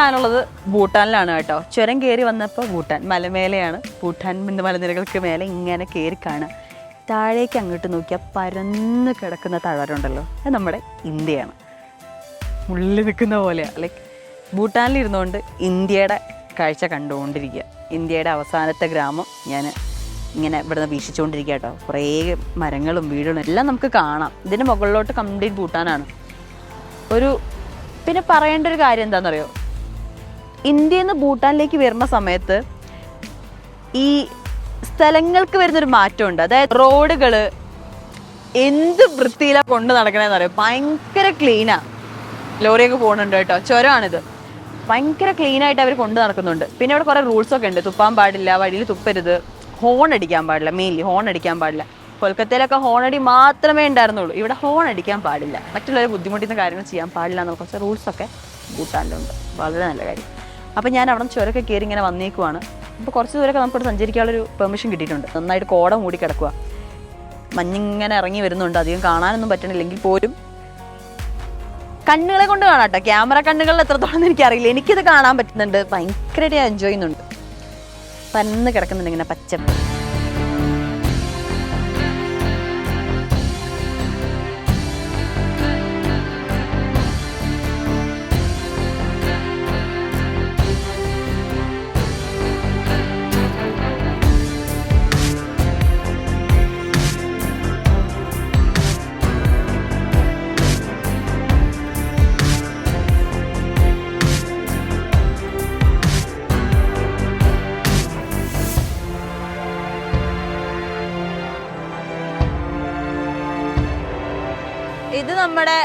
ഞാനുള്ളത് ഭൂട്ടാനിലാണ് കേട്ടോ. ചുരം കയറി വന്നപ്പോൾ ഭൂട്ടാൻ മലമേലെയാണ്. ഭൂട്ടാൻ മലനിരകൾക്ക് മേലെ ഇങ്ങനെ കയറി കാണുക താഴേക്ക് അങ്ങോട്ട് നോക്കിയാൽ പരന്ന് കിടക്കുന്ന താഴ്വാരമുണ്ടല്ലോ അത് നമ്മുടെ ഇന്ത്യയാണ്. ഉള്ളിൽ നിൽക്കുന്ന പോലെയാണ് ലൈക്ക് ഭൂട്ടാനിലിരുന്നുകൊണ്ട് ഇന്ത്യയുടെ കാഴ്ച കണ്ടുകൊണ്ടിരിക്കുക. ഇന്ത്യയുടെ അവസാനത്തെ ഗ്രാമം ഞാൻ ഇങ്ങനെ ഇവിടുന്ന് വീക്ഷിച്ചുകൊണ്ടിരിക്കുക കേട്ടോ. കുറേ മരങ്ങളും വീടുകളും എല്ലാം നമുക്ക് കാണാം. ഇതിന് മുകളിലോട്ട് കംപ്ലീറ്റ് ഭൂട്ടാനാണ്. ഒരു പിന്നെ പറയേണ്ട ഒരു കാര്യം എന്താണെന്നറിയോ? ഇന്ത്യയിൽ നിന്ന് ഭൂട്ടാനിലേക്ക് വരുന്ന സമയത്ത് ഈ സ്ഥലങ്ങൾക്ക് വരുന്നൊരു മാറ്റമുണ്ട്. അതായത് റോഡുകൾ എന്ത് വൃത്തിയിലാണ് കൊണ്ട് നടക്കണമെന്ന് അറിയോ? ഭയങ്കര ക്ലീനാണ് ലോറിയൊക്കെ പോകുന്നുണ്ട് കേട്ടോ. ചുരമാണിത് ഭയങ്കര ക്ലീൻ ആയിട്ട് അവർ കൊണ്ട് നടക്കുന്നുണ്ട്. പിന്നെ ഇവിടെ കുറേ റൂൾസൊക്കെ ഉണ്ട്. തുപ്പാൻ പാടില്ല വഴിയിൽ തുപ്പരുത്. ഹോൺ അടിക്കാൻ പാടില്ല മെയിൻലി ഹോൺ അടിക്കാൻ പാടില്ല. കൊൽക്കത്തയിലൊക്കെ ഹോൺ അടി മാത്രമേ ഉണ്ടായിരുന്നുള്ളൂ. ഇവിടെ ഹോൺ അടിക്കാൻ പാടില്ല. മറ്റുള്ളവരെ ബുദ്ധിമുട്ടിന്ന് കാര്യങ്ങൾ ചെയ്യാൻ പാടില്ല എന്നുള്ള കുറച്ച് റൂൾസൊക്കെ ഭൂട്ടാനിലുണ്ട്. വളരെ നല്ല കാര്യം. അപ്പോൾ ഞാൻ അവിടെ നിന്ന് ചുരമൊക്കെ കയറി ഇങ്ങനെ വന്നേക്കുവാണ്. അപ്പോൾ കുറച്ച് ദൂരമൊക്കെ നമുക്കിവിടെ സഞ്ചരിക്കാനുള്ളൊരു പെർമിഷൻ കിട്ടിയിട്ടുണ്ട്. നന്നായിട്ട് കോട മൂടി കിടക്കുക മഞ്ഞിങ്ങനെ ഇറങ്ങി വരുന്നുണ്ട്. അധികം കാണാനൊന്നും പറ്റണില്ലെങ്കിൽ പോലും. കണ്ണുകളെ കൊണ്ട് കാണാട്ടോ. ക്യാമറ കണ്ണുകളിൽ എത്രത്തോളം എനിക്കറിയില്ല. എനിക്കിത് കാണാൻ പറ്റുന്നുണ്ട്. ഭയങ്കരമായിട്ട് എൻജോയ് ചെയ്യുന്നുണ്ട്. പന്ന് കിടക്കുന്നുണ്ട് ഇങ്ങനെ പച്ചപ്പ് നമ്മുടെ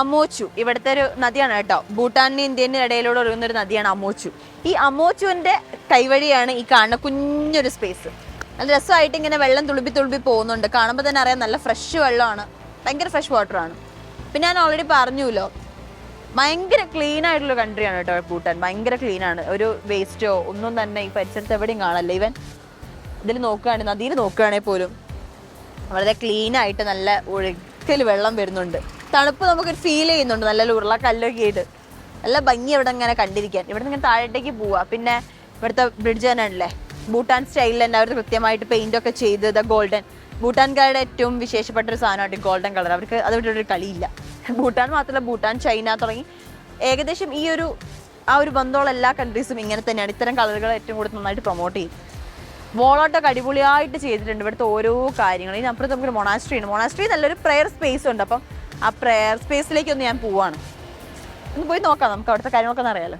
അമോച്ചു ഇവിടുത്തെ ഒരു നദിയാണ് കേട്ടോ. ഭൂട്ടാനിനും ഇന്ത്യനും ഇടയിലൂടെ ഒഴുകുന്ന ഒരു നദിയാണ് അമോച്ചു. ഈ അമോച്ചുവിന്റെ കൈവഴിയാണ് ഈ കാണുന്ന കുഞ്ഞൊരു സ്പേസ് നല്ല രസമായിട്ട് ഇങ്ങനെ വെള്ളം തുളുമ്പി തുളുമ്പി പോകുന്നുണ്ട്. കാണുമ്പോൾ തന്നെ അറിയാം നല്ല ഫ്രഷ് വെള്ളമാണ്. ഭയങ്കര ഫ്രഷ് വാട്ടറാണ് പിന്നെ ഞാൻ ഓൾറെഡി പറഞ്ഞുല്ലോ ഭയങ്കര ക്ലീൻ ആയിട്ടുള്ള കൺട്രിയാണ് കേട്ടോ ഭൂട്ടാൻ. ഭയങ്കര ക്ലീൻ ആണ്. ഒരു വേസ്റ്റോ ഒന്നും തന്നെ ഈ പരിസരത്ത് എവിടെയും കാണല്ല ഇവൻ ഇതിൽ നോക്കുകയാണെങ്കിൽ നദിയിൽ നോക്കുകയാണെങ്കിൽ പോലും വളരെ ക്ലീൻ ആയിട്ട് നല്ല ഒഴുക്കൽ വെള്ളം വരുന്നുണ്ട്. തണുപ്പ് നമുക്കൊരു ഫീൽ ചെയ്യുന്നുണ്ട്. നല്ല ഉരുളക്കല്ലൊക്കെ ആയിട്ട്. നല്ല ഭംഗി ഇവിടെ ഇങ്ങനെ കണ്ടിരിക്കാൻ. ഇവിടെ നിന്ന് താഴേക്ക് പോവാ. പിന്നെ ഇവിടുത്തെ ബ്രിഡ്ജ് തന്നെ ഉണ്ടല്ലേ ഭൂട്ടാൻ സ്റ്റൈലിൽ തന്നെ. അവർ കൃത്യമായിട്ട് പെയിന്റ് ഒക്കെ ചെയ്ത് ദ ഗോൾഡൻ ഭൂട്ടാൻകാരുടെ ഏറ്റവും വിശേഷപ്പെട്ട ഒരു സാധനമാണ് ഗോൾഡൻ കളർ അവർക്ക് അതുകൊണ്ട് ഒരു കളിയില്ല. ഭൂട്ടാൻ മാത്രമല്ല ഭൂട്ടാൻ ചൈന തുടങ്ങി ഏകദേശം ഈ ഒരു ആ ഒരു ബന്ധമുള്ള എല്ലാ കൺട്രീസും ഇങ്ങനെ തന്നെയാണ്. ഇത്തരം കളറുകൾ ഏറ്റവും കൂടുതൽ നന്നായിട്ട് പ്രൊമോട്ട് ചെയ്യും. വോളോട്ടൊക്കെ അടിപൊളിയായിട്ട് ചെയ്തിട്ടുണ്ട്. ഇവിടുത്തെ ഓരോ കാര്യങ്ങളും. ഇതിനപ്പുറത്ത് നമുക്കൊരു മൊണാസ്ട്രി ഉണ്ട്. മൊണാസ്ട്രി നല്ലൊരു പ്രെയർ സ്പേസ് ഉണ്ട്. അപ്പം ആ പ്രെയർ സ്പേസിലേക്ക് ഒന്ന് ഞാൻ പോവാണ്. ഒന്ന് പോയി നോക്കാം നമുക്ക് അവിടുത്തെ കാര്യങ്ങളൊക്കെ ഒന്ന് അറിയാലോ.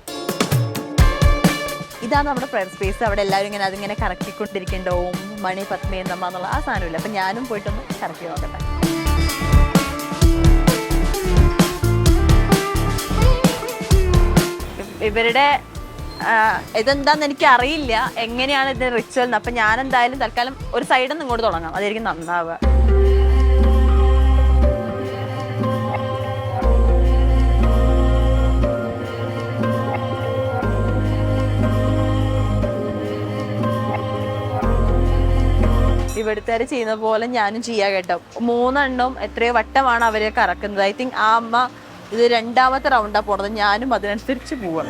ഇതാണ് നമ്മുടെ പ്രെയർ സ്പേസ് അവിടെ എല്ലാവരും ഇങ്ങനെ അതിങ്ങനെ കറക്കിക്കൊണ്ടിരിക്കേണ്ട ഓം മണി പത്മേ നമ്മ എന്നുള്ള ആ സാധനമില്ല. അപ്പം ഞാനും പോയിട്ടൊന്ന് കറക്കി നോക്കട്ടെ. ഇവരുടെ ഇതെന്താന്ന് എനിക്ക് അറിയില്ല എങ്ങനെയാണ് ഇതിന്റെ റിച്വൽ അപ്പൊ ഞാൻ എന്തായാലും തൽക്കാലം ഒരു സൈഡിൽ നിന്ന് ഇങ്ങോട്ട് തുടങ്ങാം. അതായിരിക്കും നന്നാവുക. ഇവിടുത്തെ ചെയ്യുന്ന പോലെ ഞാനും ചെയ്യാ കേട്ടോ. മൂന്നെണ്ണം എത്രയോ വട്ടമാണ് അവരെ കറക്കുന്നത്. ഐ തിങ്ക് ആ അമ്മ ഇത് രണ്ടാമത്തെ റൗണ്ടാ പോണത്. ഞാനും അതിനനുസരിച്ച് പോവാം.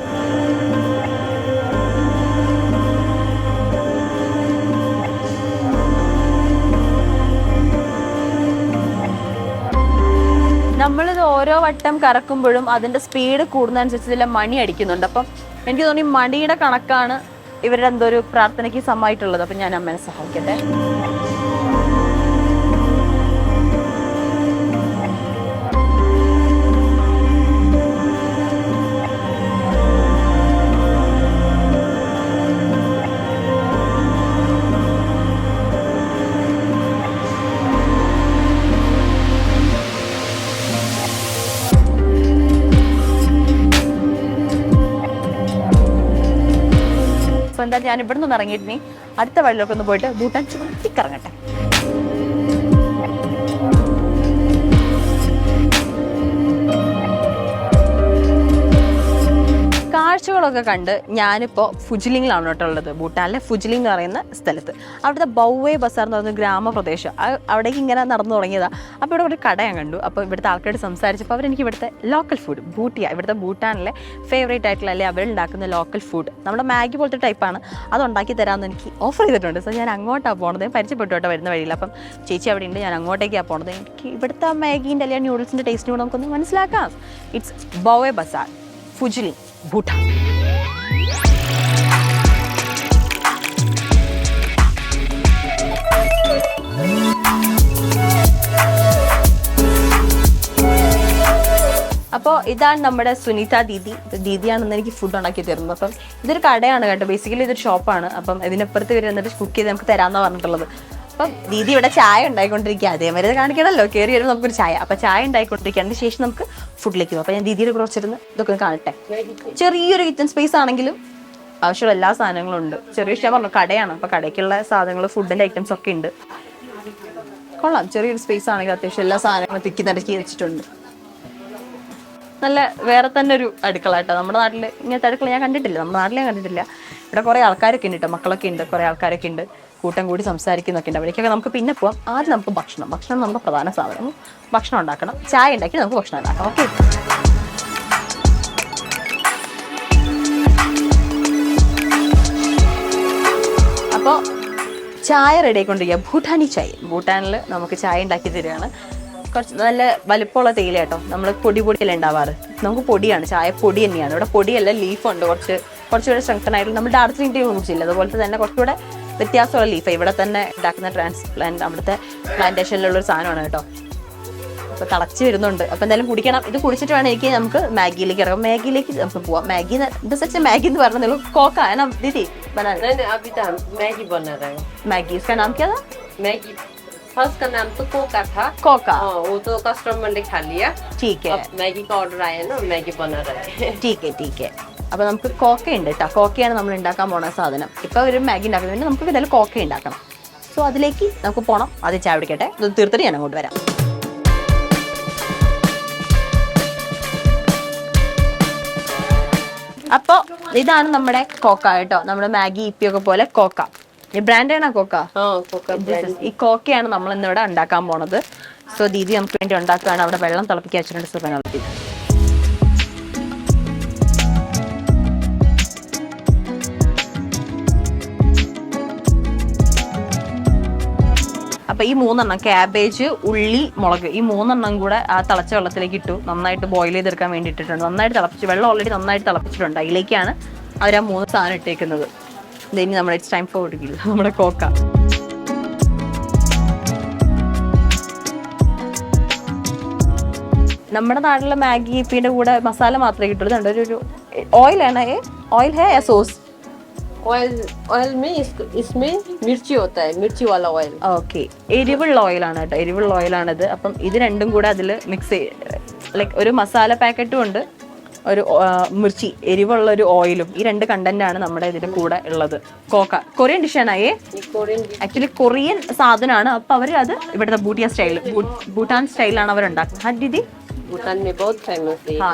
നമ്മളിത് ഓരോ വട്ടം കറക്കുമ്പോഴും അതിന്റെ സ്പീഡ് കൂടുന്നതനുസരിച്ച് ഇതിലെ മണി അടിക്കുന്നുണ്ട്. അപ്പം എനിക്ക് തോന്നി മണിയുടെ കണക്കാണ് ഇവരുടെ എന്തോ ഒരു പ്രാർത്ഥനയ്ക്ക് സമ്മായിട്ടുള്ളത്. അപ്പം ഞാൻ അമ്മേനെ സഹായിക്കട്ടെ. എന്താ ഞാൻ ഇവിടെ നിന്ന് ഇറങ്ങിയിട്ട് നീ അടുത്ത വഴിയിലൊക്കെ ഒന്ന് പോയിട്ട് ഭൂട്ടാൻ ചുറ്റിക്കറങ്ങട്ടെ കാഴ്ചകളൊക്കെ കണ്ട് ഞാനിപ്പോൾ ഫുജിലിങ്ങിലാണ് കേട്ടോ ഉള്ളത്. ഭൂട്ടാനിലെ ഫുജിലിംഗ് എന്ന് പറയുന്ന സ്ഥലത്ത്. അവിടുത്തെ ബൗവേ ബസാർ എന്ന് പറയുന്ന ഗ്രാമപ്രദേശം. അവിടേക്ക് ഇങ്ങനെ നടന്നു തുടങ്ങിയതാണ് അപ്പോൾ ഇവിടെ ഒരു കട ഞാൻ കണ്ടു. അപ്പോൾ ഇവിടുത്തെ ആൾക്കാരോട് സംസാരിച്ചപ്പോൾ അവരെനിക്ക് ഇവിടുത്തെ ലോക്കൽ ഫുഡ് ബൂട്ടിയ ഇവിടുത്തെ ഭൂട്ടാനിലെ ഫേവറേറ്റ് ആയിട്ടുള്ള അല്ലെങ്കിൽ അവരുണ്ടാക്കുന്ന ലോക്കൽ ഫുഡ് നമ്മുടെ മാഗി പോലത്തെ ടൈപ്പാണ് അത് ഉണ്ടാക്കി തരാമെന്ന് എനിക്ക് ഓഫർ ചെയ്തിട്ടുണ്ട്. സോ ഞാൻ അങ്ങോട്ടാണ് ഞാൻ പരിചയപ്പെട്ടു കേട്ടോ വരുന്ന വഴിയിൽ. അപ്പം ചേച്ചി അവിടെ ഉണ്ട്. ഞാൻ അങ്ങോട്ടേക്കാണ് പോണത്. എനിക്ക് ഇവിടുത്തെ മാഗീന്റെ അല്ലെങ്കിൽ ന്യൂഡിൽസിന്റെ ടേസ്റ്റിന് കൂടെ നമുക്കൊന്ന് മനസ്സിലാക്കാം. ഇറ്റ്സ് ബോവേ ബസാർ. ഫുജിലി ഭൂട്ടാൻ. അപ്പോൾ ഇതാണ് നമ്മുടെ സുനിത ദീദി. ദീദിയാണെന്ന് എനിക്ക് ഫുഡ് ഉണ്ടാക്കി തരുന്നത് അപ്പം ഇതൊരു കടയാണ് കേട്ടോ. ബേസിക്കലി ഇതൊരു ഷോപ്പാണ് അപ്പം ഇതിനപ്പുറത്ത് വരെ എന്നിട്ട് കുക്ക് ചെയ്ത് നമുക്ക് തരാമെന്നാണ് പറഞ്ഞിട്ടുള്ളത്. അപ്പം ദീദി ഇവിടെ ചായ ഉണ്ടായിക്കൊണ്ടിരിക്കുക. അതേമാതിരി കാണിക്കണമല്ലോ കയറി വരുമ്പോൾ നമുക്കൊരു ചായ. അപ്പം ചായ ഉണ്ടായിക്കൊണ്ടിരിക്കുക. അതിന് ശേഷം നമുക്ക് ഫുഡിലേക്ക് പോകും. അപ്പം ഞാൻ ദീദിയുടെ കുറച്ചിരുന്ന് ഇതൊക്കെ കാണട്ടെ. ചെറിയൊരു കിച്ചൺ സ്പേസ് ആണെങ്കിലും ആവശ്യമുള്ള എല്ലാ സാധനങ്ങളും ഉണ്ട്. ചെറിയ ഞാൻ പറഞ്ഞു കടയാണ്. അപ്പം കടയ്ക്കുള്ള സാധനങ്ങൾ ഫുഡിന്റെ ഐറ്റംസ് ഒക്കെ ഉണ്ട്. കൊള്ളാം. ചെറിയൊരു സ്പേസ് ആണെങ്കിൽ അത്യാവശ്യം എല്ലാ സാധനങ്ങളും തിക്കി നിരക്കി വെച്ചിട്ടുണ്ട്. നല്ല വേറെ തന്നെ ഒരു അടുക്കള കേട്ടോ. നമ്മുടെ നാട്ടിൽ ഇങ്ങനത്തെ അടുക്കള ഞാൻ കണ്ടിട്ടില്ല. നമ്മുടെ നാട്ടിൽ ഞാൻ കണ്ടിട്ടില്ല. ഇവിടെ കുറേ ആൾക്കാരൊക്കെ ഉണ്ട് കേട്ടോ. മക്കളൊക്കെ ഉണ്ട്. കുറേ ആൾക്കാരൊക്കെ ഉണ്ട്. കൂട്ടം കൂടി സംസാരിക്കുന്നൊക്കെ ഉണ്ട് അവിടേക്കൊക്കെ നമുക്ക് പിന്നെ പോവാം. ആദ്യം നമുക്ക് ഭക്ഷണം. ഭക്ഷണം നമ്മുടെ പ്രധാന സാധനം ഭക്ഷണം ഉണ്ടാക്കണം. ചായ ഉണ്ടാക്കി നമുക്ക് ഭക്ഷണം ഉണ്ടാക്കാം. ഓക്കെ? അപ്പോൾ ചായ റെഡി ആയിക്കൊണ്ടിരിക്കുക. ഭൂട്ടാനി ചായ. ഭൂട്ടാനിൽ നമുക്ക് ചായ ഉണ്ടാക്കി തരികയാണ്. കുറച്ച് നല്ല വലിപ്പമുള്ള തേയില കേട്ടോ. നമ്മൾ പൊടി പൊടിയല്ല ഉണ്ടാവാറ്? നമുക്ക് പൊടിയാണ്. ചായ പൊടി തന്നെയാണ്. ഇവിടെ പൊടിയല്ല ലീഫുണ്ട് കുറച്ച് കുറച്ചുകൂടെ സ്ട്രെങ്തൻ നമ്മൾ ഡാർജിലിംഗ് ടീ ഒന്നും ചെയ്യില്ല അതുപോലെ തന്നെ കുറച്ചുകൂടെ വ്യത്യാസമുള്ള ലീഫ് ഇവിടെ തന്നെ ഉണ്ടാക്കുന്ന ട്രാൻസ്പ്ലാന്റ് അവിടുത്തെ പ്ലാന്റേഷനിലുള്ള ഒരു സാധനമാണ് കേട്ടോ. അപ്പോൾ തിളച്ച് വരുന്നുണ്ട്. അപ്പോൾ എന്തായാലും കുടിക്കണം. ഇത് കുടിച്ചിട്ട് വേണമെങ്കിൽ എനിക്ക് നമുക്ക് മാഗിയിലേക്ക് ഇറങ്ങാം. മാഗിയിലേക്ക് നമുക്ക് പോവാം. മാഗി ഇത് സച്ച മാഗി എന്ന് പറഞ്ഞു Koka didi? Maggi Maggi बना नहीं नहीं अभी तो हम मैगी बना रहे हैं मैगी इसका नाम क्या था मैगी फर्स्ट का नाम तो कोका था कोका हाँ वो तो कस्टमर ने खा लिया ठीक है अब मैगी का ऑर्डर आया ना मैगी बना रहे हैं ടീക്ക് ടീക്ക് അപ്പൊ നമുക്ക് കോക്ക ഉണ്ട് കേട്ടോ കോക്കയാണ് നമ്മൾ ഉണ്ടാക്കാൻ പോണ സാധനം ഇപ്പൊ ഒരു മാഗി ഉണ്ടാക്കുന്നത് പിന്നെ നമുക്ക് എന്തായാലും കോക്ക ഉണ്ടാക്കണം സോ അതിലേക്ക് നമുക്ക് പോണം അത് ചായ പിടിക്കട്ടെ ഇത് തീർത്തിട്ട് ഞാൻ അങ്ങോട്ട് വരാം അപ്പോൾ ഇതാണ് നമ്മുടെ കോക്ക കേട്ടോ നമ്മുടെ മാഗി ഇപ്പി ഒക്കെ പോലെ കോക്ക ഈ ബ്രാൻഡാണ് കോക്ക? ഈ കോക്കയാണ് നമ്മൾ ഇന്നിവിടെ ഉണ്ടാക്കാൻ പോണത്. സോ ദീദി നമുക്ക് വേണ്ടി ഉണ്ടാക്കുകയാണ്. അവിടെ വെള്ളം തിളപ്പിക്കാൻ വെച്ചിട്ടുണ്ട്. സോ അപ്പൊ ഈ മൂന്നെണ്ണം ക്യാബേജ് ഉള്ളി മുളക് ഈ മൂന്നെണ്ണം കൂടെ ആ തിളച്ച വെള്ളത്തിലേക്ക് ഇട്ടു. നന്നായിട്ട് ബോയിൽ ചെയ്തെടുക്കാൻ വേണ്ടി ഇട്ടിട്ടുണ്ട് നന്നായിട്ട് തിളപ്പിച്ചു വെള്ളം ഓൾറെഡി നന്നായിട്ട് തിളപ്പിച്ചിട്ടുണ്ട്. അതിലേക്കാണ് അവർ ആ മൂന്ന് സാധനം ഇട്ടേക്കുന്നത്. ഇനി നമ്മുടെ ഇറ്റ്സ് ടൈം ഫോർ കൊടുക്കില്ല നമ്മുടെ കോക്ക നമ്മുടെ നാട്ടിലെ മാഗി ഇപ്പിന്റെ കൂടെ മസാല മാത്രമേ കിട്ടുള്ളൂ ഇതുണ്ട് ഒരു ഓയിൽ ആണ് ഓയിൽ ഹേ സോസ് ऑयल ऑयल में इसको इसमें मिर्ची होता है मिर्ची वाला ऑयल ഓക്കെ എരിവുള്ള ഓയിലാണ് കേട്ടോ എരിവുള്ള ഓയിലാണിത് അപ്പം ഇത് രണ്ടും കൂടെ അതിൽ മിക്സ് ലൈക്ക് ഒരു മസാല പാക്കറ്റും ഉണ്ട് ഒരു മിർച്ചി എരിവുള്ള ഒരു ഓയിലും ഈ രണ്ട് കണ്ടന്റ് ആണ് നമ്മുടെ ഇതിന്റെ കൂടെ ഉള്ളത്. കോക്ക. കൊറിയൻ ഡിഷാണായേ ആക്ച്വലി കൊറിയൻ സാധനമാണ് അപ്പൊ അവർ അത് ഇവിടുത്തെ ബൂട്ടിയ സ്റ്റൈൽ ഭൂട്ടാൻ സ്റ്റൈലാണ് അവർ ഉണ്ടാക്കുന്നത്.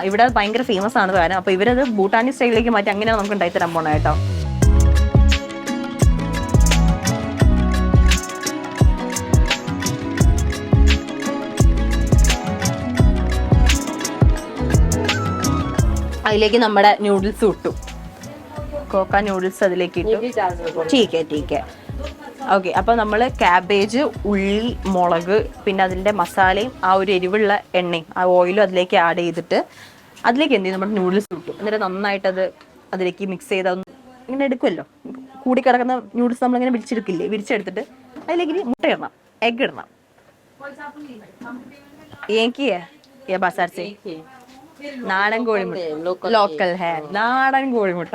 ഇവിടെ ഭയങ്കര ഫേമസ് ആണ് കാരണം അപ്പൊ ഇവരത് ഭൂട്ടാനി സ്റ്റൈലിലേക്ക് മാറ്റി അങ്ങനെയാണ് നമുക്ക് ഉണ്ടായി തരാൻ പോണേട്ടോ അതിലേക്ക് നമ്മുടെ നൂഡിൽസ് ഇട്ടു. കോക്ക ന്യൂഡിൽസ് അതിലേക്ക് ഇട്ടു. ടീക്കെ ടീക്കെ ഓക്കെ അപ്പോൾ നമ്മൾ ക്യാബേജ് ഉള്ളി മുളക് പിന്നെ അതിന്റെ മസാലയും ആ ഒരു എരിവുള്ള എണ്ണയും ആ ഓയിലും അതിലേക്ക് ആഡ് ചെയ്തിട്ട് അതിലേക്ക് എന്ത് ചെയ്യും? നമ്മുടെ നൂഡിൽസ് ഇട്ടു. എന്നിട്ട് നന്നായിട്ട് അത് അതിലേക്ക് മിക്സ് ചെയ്ത് ഇങ്ങനെ എടുക്കുമല്ലോ കൂടി കിടക്കുന്ന നൂഡിൽസ് നമ്മളിങ്ങനെ വിരിച്ചെടുക്കില്ലേ? വിരിച്ചെടുത്തിട്ട് അതിലേക്ക് മുട്ട ഇടണം. എഗ് ഇടണം. ഏക്കിയേ ഏ ബസാർസേ? നാടൻ കോഴിമുട്ട. ലോക്കൽ ഹേ നാടൻ കോഴിമുട്ട.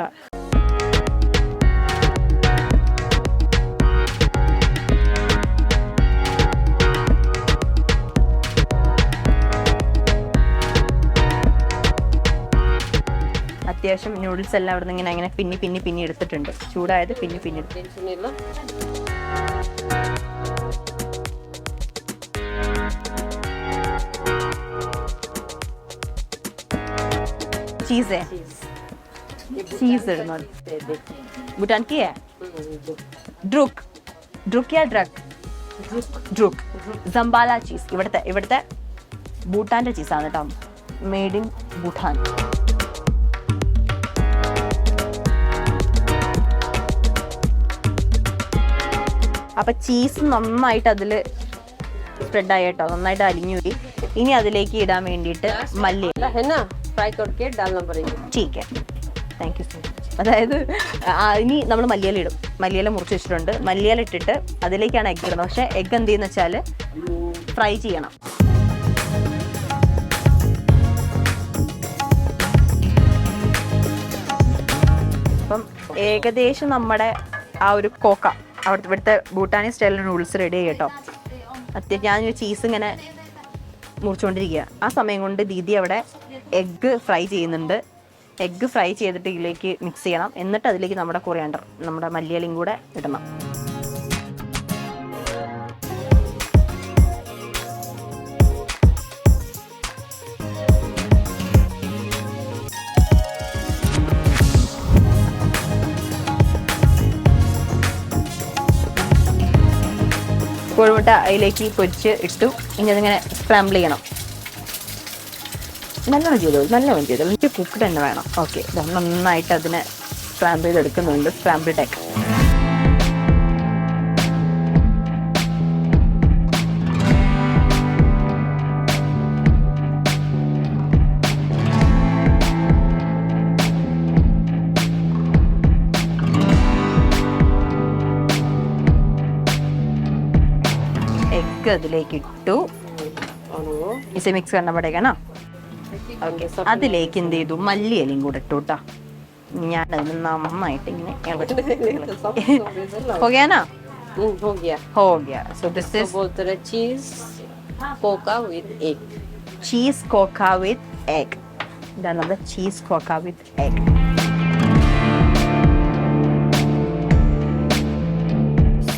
അത്യാവശ്യം നൂഡിൽസ് എല്ലാം അവിടെ നിന്ന് ഇങ്ങനെ അങ്ങനെ പിന്നി പിന്നി പിന്നി എടുത്തിട്ടുണ്ട്. ചൂടായത് പിന്നി പിന്നി എടുത്തിട്ടുണ്ട് टेंशन नहीं लो ചീസ് ये ചീസ് ഇടുന്നത് ഭൂട്ടാൻ കി ഡ്രുക്ക് ഡ്രുക്ക് യാ ഡ്രഗ് ഡ്രുക്ക് ജംബാല ചീസ് ഇവിടുത്തെ ഇവിടുത്തെ ഭൂട്ടാന്റെ ചീസാണ് കേട്ടോ മെയ്ഡ് ഇൻ ഭൂട്ടാൻ അപ്പൊ ചീസ് നന്നായിട്ട് അതിൽ സ്പ്രെഡ് ആയി കേട്ടോ നന്നായിട്ട് അലിഞ്ഞു പോയി ഇനി അതിലേക്ക് ഇടാൻ വേണ്ടിയിട്ട് മല്ലി है ना फ्राई करके डालना पड़ेगा chicken thank you so much അതായത് ആ, ഇനി നമ്മൾ മല്ലിയില ഇടും മല്ലിയില മുറിച്ച് വെച്ചിട്ടുണ്ട് മല്ലിയില ഇട്ടിട്ട് അതിലേക്കാണ് എഗ് ഇടുന്നത് പക്ഷേ എഗ് എന്ത് ചെയ്യുന്ന വെച്ചാൽ ഫ്രൈ ചെയ്യണം അപ്പം ഏകദേശം നമ്മുടെ ആ ഒരു കോക്ക അവിടുത്തെ ഇവിടുത്തെ ഭൂട്ടാനി സ്റ്റൈലിൽ നൂഡിൽസ് റെഡി ആയി കേട്ടോ അത്യാവശ്യം ഞാനൊരു ചീസ് ഇങ്ങനെ മുറിച്ചുകൊണ്ടിരിക്കുക ആ സമയം കൊണ്ട് ദീദി അവിടെ എഗ്ഗ് ഫ്രൈ ചെയ്യുന്നുണ്ട്. എഗ്ഗ് ഫ്രൈ ചെയ്തിട്ട് ഇതിലേക്ക് മിക്സ് ചെയ്യണം. എന്നിട്ട് അതിലേക്ക് നമ്മുടെ കൊറിയാണ്ടർ നമ്മുടെ മല്ലിയലയും കൂടെ ഇടണം. കോഴിമുട്ട അതിലേക്ക് പൊരിച്ച് ഇട്ടു. ഇനി അതിങ്ങനെ സ്ക്രാമ്പിൾ ചെയ്യണം. നല്ലോണം ചെയ്തോളൂ നല്ലോണം ചെയ്തോളൂ എനിക്ക് കുക്ക്ഡ് തന്നെ വേണം. ഓക്കെ നന്നായിട്ട് അതിനെ സ്ക്രാമ്പിൾ ചെയ്തെടുക്കുന്നുണ്ട്. സ്ക്രാമ്പിൾ ടേക്ക് എഗ് അതിലേക്ക് ഇട്ടു. ഇസെ മിക്സ് കണ്ണ പടേക്കാണോ അതിലേക്ക് എന്ത് ചെയ്തു? മല്ലിയിലയും കൂടെ ഇട്ടു കേട്ടോ ഞാനതിന് നന്നായിട്ട് ഇങ്ങനെ ഹോഗിയാനാ? Cheese Koka with egg ഇതാണത് cheese Koka with egg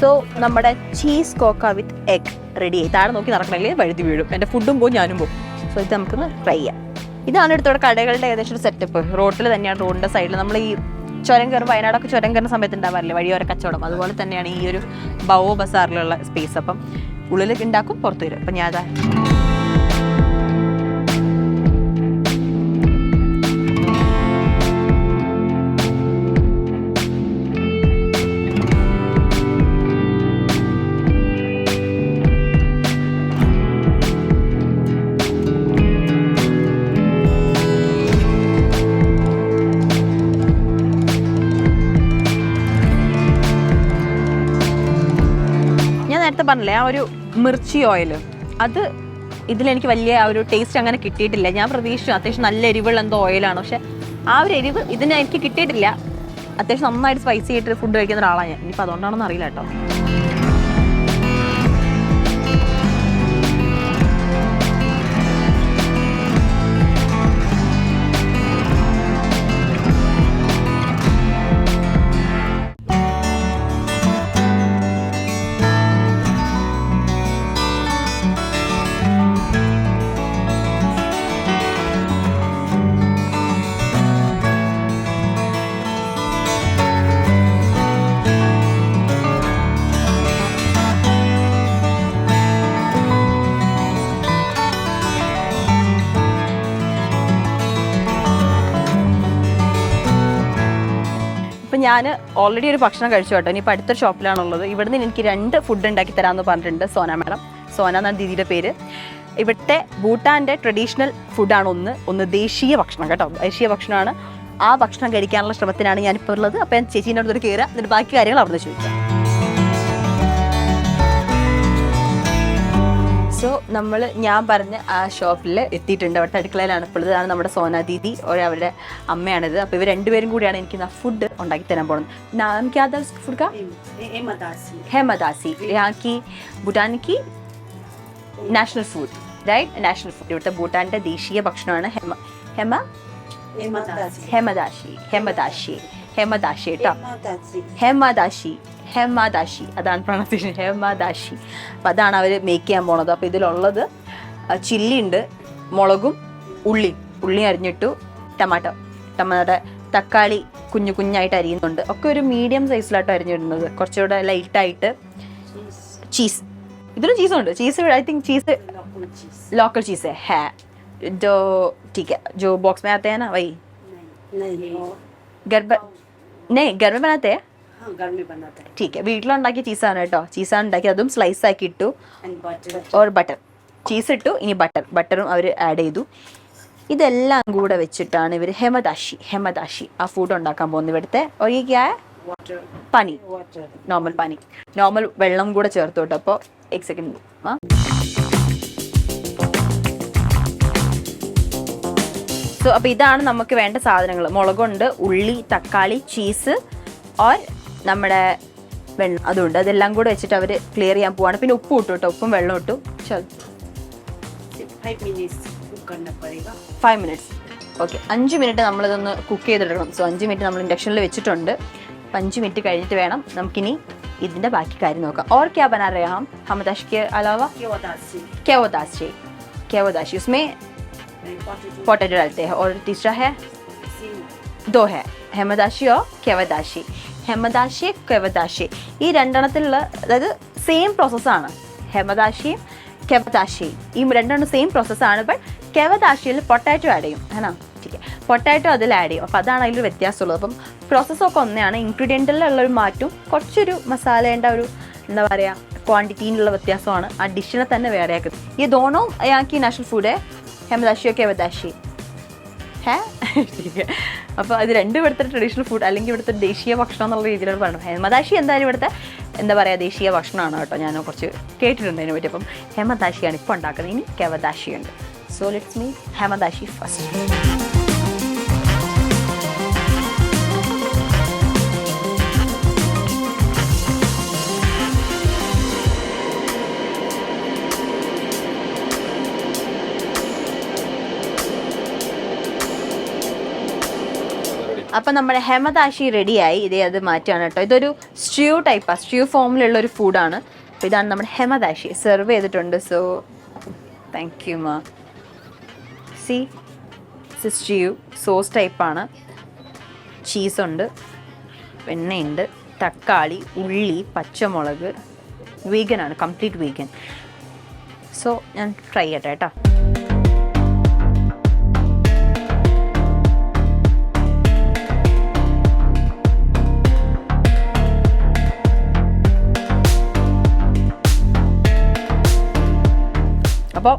so നമ്മുടെ cheese Koka with egg ready ആയി താഴെ നോക്കി നടക്കണമെങ്കിൽ വഴുതി വീഴും. എന്റെ ഫുഡും പോകും ഞാനും പോകും സോ ഇത് നമുക്കൊന്ന് ട്രൈ ചെയ്യാം. ഇതാണ് ഇടത്തോടെ കടകളുടെ ഏകദേശം സെറ്റപ്പ് റോഡിൽ തന്നെയാണ് റോഡിന്റെ സൈഡിൽ നമ്മൾ ഈ ചുരം കയറും വയനാടൊക്കെ ചുരം കയറുന്ന സമയത്ത് ഉണ്ടാവാറില്ലേ? വഴിയോര കച്ചവടം. അതുപോലെ തന്നെയാണ് ഈ ഒരു ബവോ ബസാറിലുള്ള സ്പേസ് അപ്പം ഉള്ളിൽ ഉണ്ടാക്കും പുറത്തു വരും. അപ്പം ഞാൻ പറഞ്ഞില്ലേ ആ ഒരു മിർച്ചി ഓയിൽ അത് ഇതിലെനിക്ക് വലിയ ആ ഒരു ടേസ്റ്റ് അങ്ങനെ കിട്ടിയിട്ടില്ല. ഞാൻ പ്രതീക്ഷിച്ചു അത്യാവശ്യം നല്ല എരിവുള്ള എന്തോ ഓയിലാണ് പക്ഷെ ആ ഒരു എരിവ് ഇതിന് എനിക്ക് കിട്ടിയിട്ടില്ല. അത്യാവശ്യം നന്നായിട്ട് സ്പൈസി ആയിട്ട് ഫുഡ് കഴിക്കുന്ന ഒരാളാണ് ഞാൻ. ഇനിയിപ്പോൾ അതുകൊണ്ടാണെന്ന് അറിയില്ല കേട്ടോ. ഞാൻ ഓൾറെഡി ഒരു ഭക്ഷണം കഴിച്ചു കേട്ടോ. ഇനിയിപ്പോൾ അടുത്തൊരു ഷോപ്പിലാണുള്ളത് ഇവിടുന്ന് എനിക്ക് രണ്ട് ഫുഡ് ഉണ്ടാക്കി തരാമെന്ന് പറഞ്ഞിട്ടുണ്ട് സോന മാഡം. സോന എന്നാണ് ദീദിയുടെ പേര്. ഇവിടുത്തെ ഭൂട്ടാന്റെ ട്രഡീഷണൽ ഫുഡാണ് ഒന്ന്. ഒന്ന് ദേശീയ ഭക്ഷണം കേട്ടോ. ദേശീയ ഭക്ഷണമാണ്. ആ ഭക്ഷണം കഴിക്കാനുള്ള ശ്രമത്തിനാണ് ഞാനിപ്പോൾ ഉള്ളത്. അപ്പോൾ ഞാൻ ചേച്ചീന്റെ അടുത്തൊരു കയറുക എന്നിട്ട് ബാക്കി കാര്യങ്ങൾ അവിടെ നിന്ന് ചോദിക്കാം. സോ നമ്മൾ ഞാൻ പറഞ്ഞ ആ ഷോപ്പിൽ എത്തിയിട്ടുണ്ട്. അവിടെ അടുക്കളയിലാണ് ഇപ്പോൾ ഇതാണ് നമ്മുടെ സോന ദീദി. അവരുടെ അമ്മയാണിത്. അപ്പോൾ ഇവർ രണ്ടുപേരും കൂടിയാണ് എനിക്ക് ആ ഫുഡ് ഉണ്ടാക്കി തരാൻ പോകുന്നത് നാം ക്യാ ഫുഡ് കാ? ഹേമദാസി. യാക്കി ഭൂട്ടാനിക്ക് national food right national food ഇവിടുത്തെ ഭൂട്ടാന്റെ ദേശീയ ഭക്ഷണമാണ് ഹെമ ഹെമ? ഹേമദാശി ഹേമദാശി ഹേമദാശി കേട്ടോ. ഹേമദാശി ഹെമദാശി അതാണ് പ്രൊണൗൺസിയേഷൻ ഹെമദാശി അപ്പം അതാണ് അവർ മേക്ക് ചെയ്യാൻ പോണത് അപ്പോൾ ഇതിലുള്ളത് ചില്ലി ഉണ്ട് മുളകും ഉള്ളി ഉള്ളി അരിഞ്ഞിട്ടു ടമാറ്റോ ടമാറ്റോ തക്കാളി കുഞ്ഞു കുഞ്ഞായിട്ട് അരിയുന്നുണ്ട് ഒക്കെ ഒരു മീഡിയം സൈസിലായിട്ട് അരിഞ്ഞിടുന്നത് കുറച്ചുകൂടെ ലൈറ്റായിട്ട് ചീസ് ഇതിലും ചീസും ഉണ്ട് cheese I think cheese local cheese है है जो ठीक है जो बॉक्स में आते हैं ना वही नहीं वो घर पर नहीं घर में बनाते हैं हाँ घर में बनाते हैं ठीक है വീട്ടിലുണ്ടാക്കിയ ചീസാണ് കേട്ടോ ചീസാണ് ഉണ്ടാക്കി അതും സ്ലൈസ് ആക്കി ഇട്ടു and butter or butter cheese ഇട്ടു ഇനി ബട്ടർ ബട്ടറും അവർ ആഡ് ചെയ്തു ഇതെല്ലാം കൂടെ വെച്ചിട്ടാണ് ഇവർ ഹെമദാഷി ഹെമദാഷി ആ ഫുഡ് ഉണ്ടാക്കാൻ പോകുന്നത് ഇവിടുത്തെ ഒരു ക്യാ वाटर പനി वाटर നോർമൽ പനി നോർമൽ വെള്ളം കൂടെ ചേർത്ത് കേട്ടോ അപ്പോൾ എക് സെക്കൻഡ് ആ സോ അപ്പോൾ ഇതാണ് നമുക്ക് വേണ്ട സാധനങ്ങൾ മുളകുണ്ട് ഉള്ളി തക്കാളി ചീസ് ഓർ നമ്മുടെ വെള്ളം അതുണ്ട് അതെല്ലാം കൂടെ വെച്ചിട്ട് അവർ ക്ലിയർ ചെയ്യാൻ പോവാണ് പിന്നെ ഉപ്പ് ഇട്ടു കേട്ടോ ഉപ്പും വെള്ളം ഇട്ടു फाइव मिनट्स कुक करना पड़ेगा ഫൈവ് മിനിറ്റ്സ് ഓക്കെ അഞ്ച് മിനിറ്റ് നമ്മളിതൊന്ന് കുക്ക് ചെയ്തെടുക്കണം സോ അഞ്ച് മിനിറ്റ് നമ്മൾ ഇൻഡക്ഷനിൽ വെച്ചിട്ടുണ്ട് അപ്പം അഞ്ച് മിനിറ്റ് കഴിഞ്ഞിട്ട് വേണം നമുക്കിനി ഇതിൻ്റെ ബാക്കി കാര്യം നോക്കാം और क्या बना रहे हैं हम हम दश के अलावा ये उदासी क्या वो दाश चाहिए क्या वो दाश उसमें पोटैटो पोटैटो डालते हैं और तीसरा है सिम ദോ ഹെ ഹെമദാശി ഓ കെവദാശി ഹെമദാശി കെവദാശി ഈ രണ്ടെണ്ണത്തിലുള്ള അതായത് സെയിം പ്രോസസ്സാണ് ഹെമദാശിയും കെവദാശിയും. ഈ രണ്ടെണ്ണം സെയിം പ്രോസസ്സാണ് ബട്ട് കെവദാശിയിൽ പൊട്ടാറ്റോ ആഡ് ചെയ്യും. ആണോ? പൊട്ടാറ്റോ അതിൽ ആഡ് ചെയ്യും. അപ്പോൾ അതാണ് അതിലൊരു വ്യത്യാസമുള്ളത്. അപ്പം പ്രോസസ്സൊക്കെ ഒന്നെയാണ്. ഇൻഗ്രീഡിയന്റിലുള്ള ഒരു മാറ്റവും കുറച്ചൊരു മസാലേന്റെ ഒരു എന്താ പറയുക ക്വാണ്ടിറ്റിയിലുള്ള വ്യത്യാസമാണ്. ആ ഡിഷിനെ തന്നെ വേറെയാക്കുന്നത് ഈ ദോണോ യാക്കി നാഷണൽ ഫുഡ് ഹെമദാശിയോ കെവദാശി ഹേ അപ്പോൾ ഇത് രണ്ടും ഇവിടുത്തെ ട്രഡീഷണൽ ഫുഡ് അല്ലെങ്കിൽ ഇവിടുത്തെ ദേശീയ ഭക്ഷണം എന്നുള്ള രീതിയിലാണ് പറയുന്നത് ഹേമദാശി എന്തായാലും ഇവിടുത്തെ എന്താ പറയുക ദേശീയ ഭക്ഷണമാണ് കേട്ടോ. ഞാൻ കുറച്ച് കേട്ടിട്ടുണ്ട് അതിനെ പറ്റി. അപ്പം ഹേമദാശിയാണ് ഇപ്പോൾ ഉണ്ടാക്കുന്നത്. ഇനി കെവദാശിയുണ്ട്. So let's me Emadatshi first അപ്പം നമ്മുടെ ഹെമദാശി റെഡിയായി. ഇതേ അത് മാറ്റുകയാണ് കേട്ടോ. ഇതൊരു സ്റ്റ്യൂ ടൈപ്പാണ് സ്റ്റ്യൂ ഫോമിലുള്ള ഒരു ഫുഡാണ് അപ്പോൾ ഇതാണ് നമ്മുടെ ഹെമദാശി. സെർവ് ചെയ്തിട്ടുണ്ട്. സോ താങ്ക് യു മാ സി സ്റ്റ്യൂ. സോസ് ടൈപ്പാണ് ചീസുണ്ട് വെണ്ണയുണ്ട്. തക്കാളി ഉള്ളി പച്ചമുളക്. വീഗനാണ് കംപ്ലീറ്റ് വീഗൻ സോ ഞാൻ ട്രൈ ചെയ്യട്ടെ കേട്ടോ. അപ്പോൾ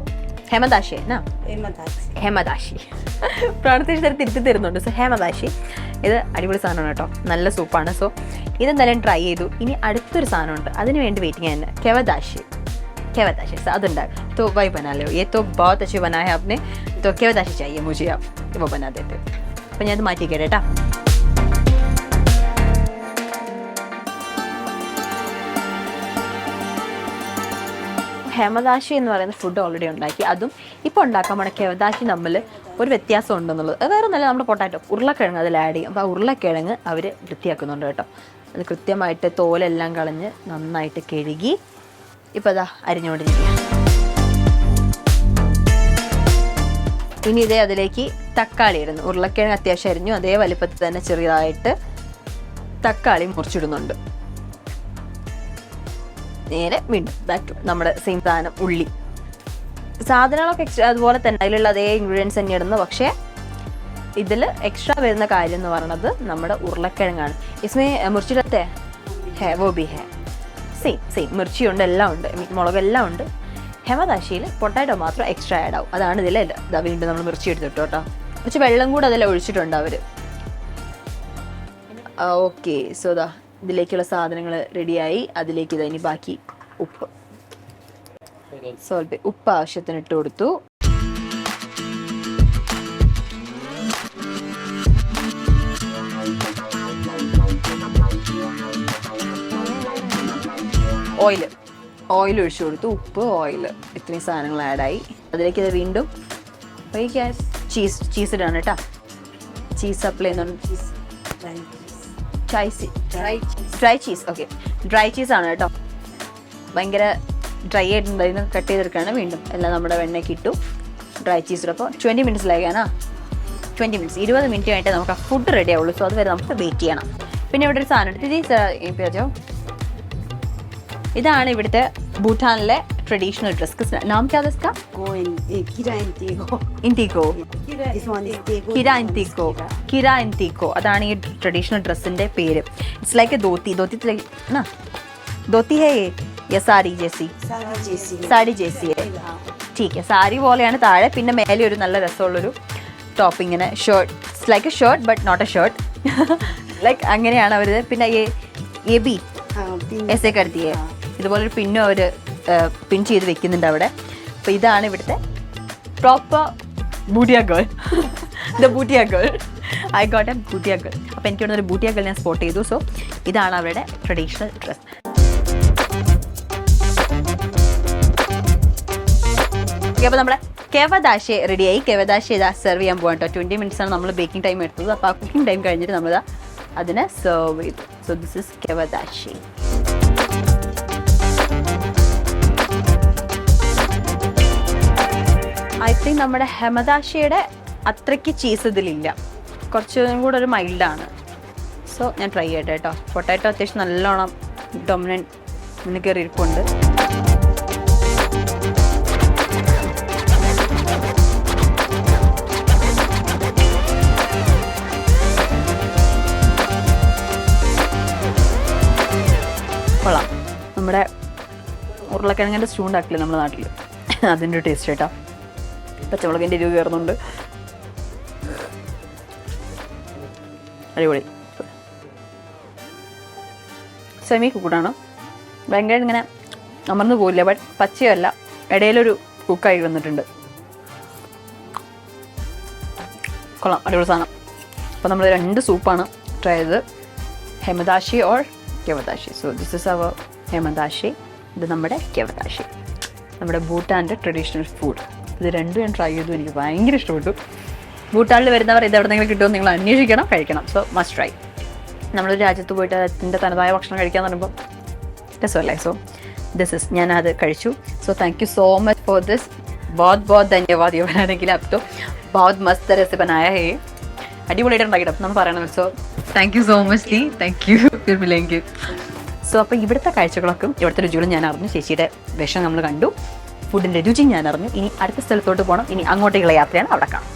ഹേമദാശി എന്നാ हेमदासी ഹേമദാശി പ്രവർത്തിച്ച് തരം തിരുത്തി തരുന്നുണ്ട് സോ ഹേമദാശി ഇത് അടിപൊളി സാധനമാണ് കേട്ടോ നല്ല സൂപ്പാണ് സോ ഇതെന്തായാലും ട്രൈ ചെയ്തു ഇനി അടുത്തൊരു സാധനമുണ്ട് അതിന് വേണ്ടി വെയിറ്റിംഗ് ആണ് केवदाशी केवदाशी सो അതുണ്ടാകും तो वही बना लो ये तो बहुत अच्छे बना है आपने तो केवदाशी चाहिए मुझे आप वो बना देते അപ്പം ഞാൻ അത് മാറ്റിക്കട്ടെ കേട്ടോ ഹേമദാശി എന്ന് പറയുന്ന ഫുഡ് ഓൾറെഡി ഉണ്ടാക്കി. അതും ഇപ്പോൾ ഉണ്ടാക്കാൻ പോണ കേവദാശി തമ്മിൽ ഒരു വ്യത്യാസം ഉണ്ടെന്നുള്ളത്. വേറെ നല്ല നമ്മുടെ പൊട്ടാറ്റോ ഉരുളക്കിഴങ്ങ് അതിൽ ആഡ് ചെയ്യും. അപ്പോൾ ആ ഉരുളക്കിഴങ്ങ് അവർ വൃത്തിയാക്കുന്നുണ്ട് കേട്ടോ. അത് കൃത്യമായിട്ട് തോലെല്ലാം കളഞ്ഞ് നന്നായിട്ട് കഴുകി ഇപ്പോൾ അതാ അരിഞ്ഞുകൊണ്ടിരിക്കുക. ഇനി ഇതേ അതിലേക്ക് തക്കാളി ഇടുന്നു. ഉരുളക്കിഴങ്ങ് അത്യാവശ്യം അരിഞ്ഞു. അതേ വലിപ്പത്തിൽ തന്നെ ചെറിയതായിട്ട് തക്കാളി മുറിച്ചിടുന്നുണ്ട്. നേരെ വീണ്ടും ബാക്ക് ടു നമ്മുടെ സെയിം സാധനം ഉള്ളി. സാധനങ്ങളൊക്കെ എക്സ്ട്രാ അതുപോലെ തന്നെ അതിലുള്ള അതേ ഇൻഗ്രീഡിയൻസ് തന്നെ ഇടുന്നു. പക്ഷേ ഇതിൽ എക്സ്ട്രാ വരുന്ന കാര്യം എന്ന് പറയുന്നത് നമ്മുടെ ഉരുളക്കിഴങ്ങാണ്. ഇസ്മേ മുറിച്ചിടത്തെ ഹേ വോ ബി ഹേ. സെയിം സെയിം മിർച്ചിയുണ്ട് എല്ലാം ഉണ്ട്. മുളക് എല്ലാം ഉണ്ട്. ഹെമദാശിയിൽ പൊട്ടാറ്റോ മാത്രം എക്സ്ട്രാ ആഡ് ആവും. അതാണ് ഇതിലെ ഇതാ. വീണ്ടും നമ്മൾ മിർച്ചി എടുത്തിട്ടു കേട്ടോ. കുറച്ച് വെള്ളം കൂടെ അതിൽ ഒഴിച്ചിട്ടുണ്ട് അവർ ഓക്കെ സോ ദാ ഇതിലേക്കുള്ള സാധനങ്ങൾ റെഡിയായി. അതിലേക്ക് ഇതാ ഇനി ബാക്കി ഉപ്പ്. സോറി ഉപ്പ് ആവശ്യത്തിന് ഇട്ട് കൊടുത്തു. ഓയിൽ ഓയിൽ ഒഴിച്ചു കൊടുത്തു. ഉപ്പ് ഓയിൽ ഇത്രയും സാധനങ്ങൾ ആഡായി അതിലേക്ക് ഇത് വീണ്ടും ചീസ് ചീസ് ഇടാണ് കേട്ടോ. ചീസ് അപ്ലൈ ചെയ്യുന്നുണ്ട് cheese thank dry cheese okay dry cheese ആണ് കേട്ടോ. ഭയങ്കര ഡ്രൈ ആയിട്ടുണ്ട് അതിന് കട്ട് ചെയ്തെടുക്കുകയാണ് വീണ്ടും. എല്ലാം നമ്മുടെ വെണ്ണയ്ക്ക് ഇട്ടു. ഡ്രൈ ചീസ് അപ്പോൾ ട്വന്റി മിനിറ്റ്സ് ലേക്കാനാ ട്വന്റി മിനിറ്റ്സ് ഇരുപത് മിനിറ്റ് ആയിട്ട് നമുക്ക് ആ ഫുഡ് റെഡി ആവുള്ളൂ. സോ അതുവരെ നമുക്ക് വെയിറ്റ് ചെയ്യണം. പിന്നെ ഇവിടെ ഒരു സാധനം എടുത്ത് ഇതാണ് ഇവിടുത്തെ ഭൂട്ടാനിലെ traditional dress. Kisna, naam kya iska? Go in, eh, Kira Antico. Indigo. Kira, this one is Tego. കിര ആന്റിക്കോ കിര ആന്റിക്കോ അതാണ് ഈ ട്രഡീഷണൽ ഡ്രസ്സിന്റെ പേര്. It's like a dhoti dhoti dhoti ഹേ യ സാരി ജേസി Sarah Jessie. സാരി ജേസി ടീക്ക് സാരി പോലെയാണ് താഴെ. പിന്നെ മേലെ ഒരു നല്ല രസമുള്ളൊരു ടോപ്പ് ഇങ്ങനെ. Shirt it's like a shirt but not a shirt like അങ്ങനെയാണ് അവർ പിന്നെ എ ബി. Ah, pink. എസ് എ കരുതിയെ. ഇതുപോലൊരു പിന്നും അവർ പിൻ ചെയ്ത് വെക്കുന്നുണ്ട് അവിടെ. അപ്പോൾ ഇതാണ് ഇവിടുത്തെ proper Bhutia girl the Bhutia girl I got a Bhutia girl അപ്പോൾ എനിക്ക് ഒരു ബൂട്ടിയ ഗേൾ ഞാൻ സ്പോട്ട് ചെയ്തു. സോ ഇതാണ് അവരുടെ ട്രഡീഷണൽ ഡ്രസ് അപ്പോൾ നമ്മുടെ കേവദാശെ റെഡിയായി കേവദാശെ ഇതാ സെർവ് ചെയ്യാൻ പോകാൻ കേട്ടോ ട്വന്റി മിനിറ്റ്സ് ആണ് നമ്മൾ ബേക്കിംഗ് ടൈം എടുത്തത്. അപ്പോൾ ആ കുക്കിംഗ് ടൈം കഴിഞ്ഞിട്ട് നമ്മളിതാ അതിനെ സെർവ് ചെയ്തു. So this is Kewadatshi I think നമ്മുടെ ഹെമദാശയുടെ അത്രയ്ക്ക് ചീസ് ഇതിലില്ല. കുറച്ചും കൂടെ ഒരു മൈൽഡാണ് സോ ഞാൻ ട്രൈ ചെയ്യട്ടെ കേട്ടോ പൊട്ടാറ്റോ അത്യാവശ്യം നല്ലോണം ഡൊമിനന്റ് മുന്നിൽ കയറി ഇരിപ്പുണ്ട് കൊള്ളാം. നമ്മുടെ ഉരുളക്കിഴങ്ങിന്റെ സ്റ്റൂണ്ടാക്കില്ല നമ്മുടെ നാട്ടിൽ അതിന്റെ ടേസ്റ്റ് കേട്ടോ പച്ചമുളകിന്റെ എരിവ് കയറുന്നുണ്ട്. അടിപൊളി. സെമി കുക്കഡാണ് ഭയങ്കര ഇങ്ങനെ അമർന്നു പോയില്ല ബട്ട് പച്ചയല്ല. ഇടയിലൊരു കുക്കായി വന്നിട്ടുണ്ട്. കൊള്ളാം അടിപൊളി സാധനം. അപ്പോൾ നമ്മൾ രണ്ട് സൂപ്പാണ് ട്രൈ ചെയ്തത്. Emadatshi or Kewadatshi so this is അവർ ഹെമദാശി. ഇത് നമ്മുടെ കെവദാശി നമ്മുടെ ഭൂട്ടാന്റെ ട്രഡീഷണൽ ഫുഡ് ഇത് രണ്ടും ഞാൻ ട്രൈ ചെയ്തു. എനിക്ക് ഭയങ്കര ഇഷ്ടപ്പെട്ടു. ഭൂട്ടാനിൽ വരുന്നവർ ഇത് എവിടെന്നെങ്കിലും കിട്ടുമെന്ന് നിങ്ങൾ അന്വേഷിക്കണം കഴിക്കണം. സോ മസ്റ്റ് ട്രൈ നമ്മളൊരു രാജ്യത്ത് പോയിട്ട് അതിന്റെ തനതായ ഭക്ഷണം കഴിക്കാൻ പറയുമ്പോൾ രസമല്ലേ? സോ ദിസ് ഇസ് ഞാൻ അത് കഴിച്ചു. So thank you so much for this ബോത് ബോത് ധന്യവാദ് യുവനാണെങ്കിൽ അപ്റ്റോ ബോത് മസ്ത് രസ ബനായ ഹേ അടിപൊളിയായിട്ട് ഉണ്ടാക്കിയിട്ട് നമ്മൾ പറയണം so thank you so much Lee thank you ഫിർമിലേക്ക് സോ അപ്പോൾ ഇവിടുത്തെ കാഴ്ചകളൊക്കെ ഇവിടുത്തെ രുചികളും ഞാൻ അറിഞ്ഞു. ചേച്ചിയുടെ വിഷം നമ്മൾ കണ്ടു. ഫുഡിന്റെ രുചി ഞാൻ അറിഞ്ഞു. ഇനി അടുത്ത സ്ഥലത്തോട്ട് പോകണം ഇനി അങ്ങോട്ടേക്കുള്ള യാത്രയാണ് അവിടെ കാണാം.